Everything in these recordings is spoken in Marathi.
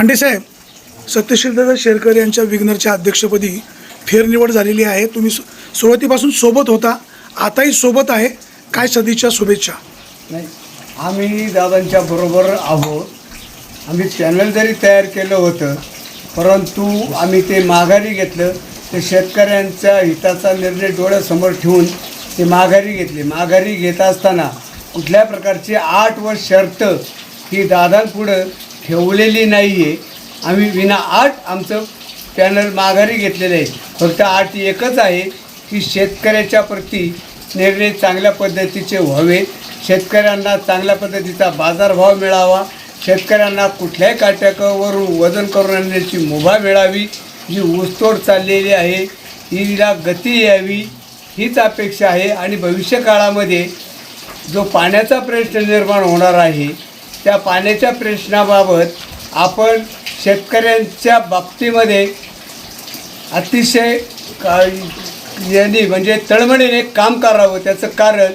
खांडेसाहेब सत्यशीलदादा शेरकर यांच्या विग्नरच्या अध्यक्षपदी फेरनिवड झालेली आहे. तुम्ही सु- सुरुवातीपासून सोबत होता. आताही सोबत आहे. काय सदीच्या शुभेच्छा? नाही आम्ही दादांच्या बरोबर आहोत. आम्ही चॅनल जरी तयार केलं होतं परंतु आम्ही ते माघारी घेतलं. ते शेतकऱ्यांच्या हिताचा निर्णय डोळ्यासमोर ठेवून ते माघारी घेतले. माघारी घेत असताना कुठल्या प्रकारची आठ व शर्त ही दादांपुढं ठेवलेली नाही आहे आम्ही विना आठ आमचं पॅनल माघारी घेतलेलं आहे. फक्त आठ एकच आहे की शेतकऱ्याच्या प्रती निर्णय चांगल्या पद्धतीचे व्हावे. शेतकऱ्यांना चांगल्या पद्धतीचा बाजारभाव मिळावा. शेतकऱ्यांना कुठल्याही काट्याकावरून वजन करून आणण्याची मुभा मिळावी. जी ऊसतोड चाललेली आहे हिला गती यावी हीच अपेक्षा आहे. आणि भविष्यकाळामध्ये जो पाण्याचा प्रश्न निर्माण होणार आहे त्या पाण्याच्या प्रश्नाबाबत आपण शेतकऱ्यांच्या बाबतीमध्ये अतिशय का यांनी म्हणजे तळमळीने काम करावं. त्याचं कारण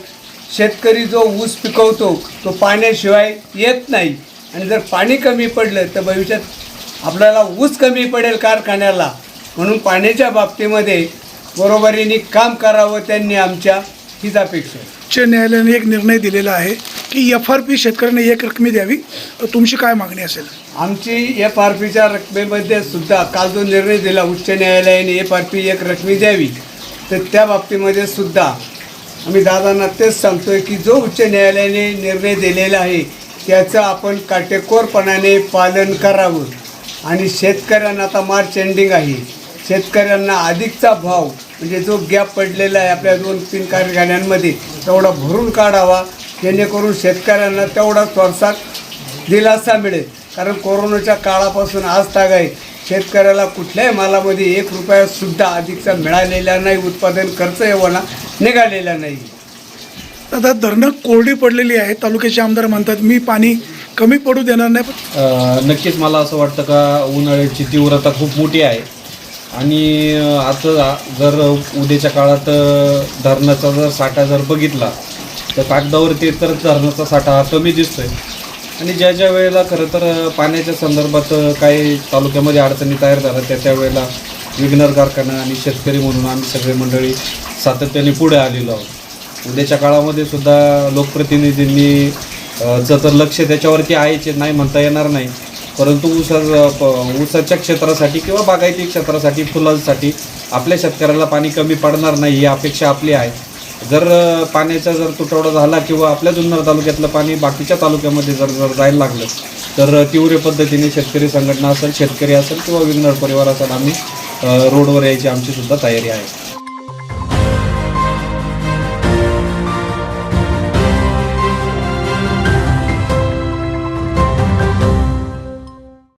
शेतकरी जो ऊस पिकवतो तो पाण्याशिवाय येत नाही. आणि जर पाणी कमी पडलं तर भविष्यात आपल्याला ऊस कमी पडेल कारखान्याला. म्हणून पाण्याच्या बाबतीमध्ये बरोबरीने काम करावं त्यांनी आमच्या हीच अपेक्षा उच्च न्यायालयाने एक निर्णय दिलेला आहे. की एफ आर पी शेतकऱ्यांना एक रकमी द्यावी? तुमची काय मागणी असेल? आमची एफ आर पीच्या रकमेमध्ये सुद्धा काल जो निर्णय दिला उच्च न्यायालयाने एफ आर पी एक रकमी द्यावी. तर त्या बाबतीमध्ये सुद्धा आम्ही दादांना तेच सांगतोय की जो उच्च न्यायालयाने निर्णय दिलेला आहे त्याचं आपण काटेकोरपणाने पालन करावं. आणि शेतकऱ्यांना आता मार्च एंडिंग आहे. शेतकऱ्यांना अधिकचा भाव म्हणजे जो गॅप पडलेला आहे आपल्या दोन तीन कारखान्यांमध्ये तेवढा भरून काढावा. जेणेकरून शेतकऱ्यांना तेवढा थोडसा दिलासा मिळेल. कारण कोरोनाच्या काळापासून आज ताग आहे. शेतकऱ्याला कुठल्याही मालामध्ये एक रुपयासुद्धा अधिकचा मिळालेला नाही उत्पादन खर्च एवढा निघालेला नाही. आता धरणं कोरडी पडलेली आहे तालुक्याचे आमदार म्हणतात मी पाणी कमी पडू देणार नाही. नक्कीच मला असं वाटतं का उन्हाळ्याची तीव्रता खूप मोठी आहे. आणि आता जर उद्याच्या काळात धरणाचा जर साठा जर बघितला तर कागदावरती तर धरणाचा साठा हा कमी दिसतोय. आणि ज्या ज्या वेळेला खरं तर पाण्याच्या संदर्भात काही तालुक्यामध्ये अडचणी तयार झाल्या त्या त्यावेळेला विघ्नर कारखाना आणि शेतकरी म्हणून आम्ही सगळे मंडळी सातत्याने पुढे आलेलो आहोत. उद्याच्या काळामध्ये सुद्धा लोकप्रतिनिधींनी अ, चं तर लक्ष त्याच्यावरती आहेचे नाही म्हणता येणार नाही. परंतु ऊसा ऊसाच्या क्षेत्रासाठी किंवा बागायती क्षेत्रासाठी फुलांसाठी आपल्या शेतकऱ्याला पाणी कमी पडणार नाही ही अपेक्षा आपली आहे. जर पाण्याचा जर तुटवडा झाला किंवा आपल्या जुन्नर तालुक्यातलं पाणी बाकीच्या तालुक्यामध्ये जर जर जायला लागलं तर तीव्र पद्धतीने शेतकरी संघटना असेल शेतकरी असेल किंवा विघ्नर परिवार असेल आम्ही रोडवर यायची आमची सुद्धा तयारी आहे.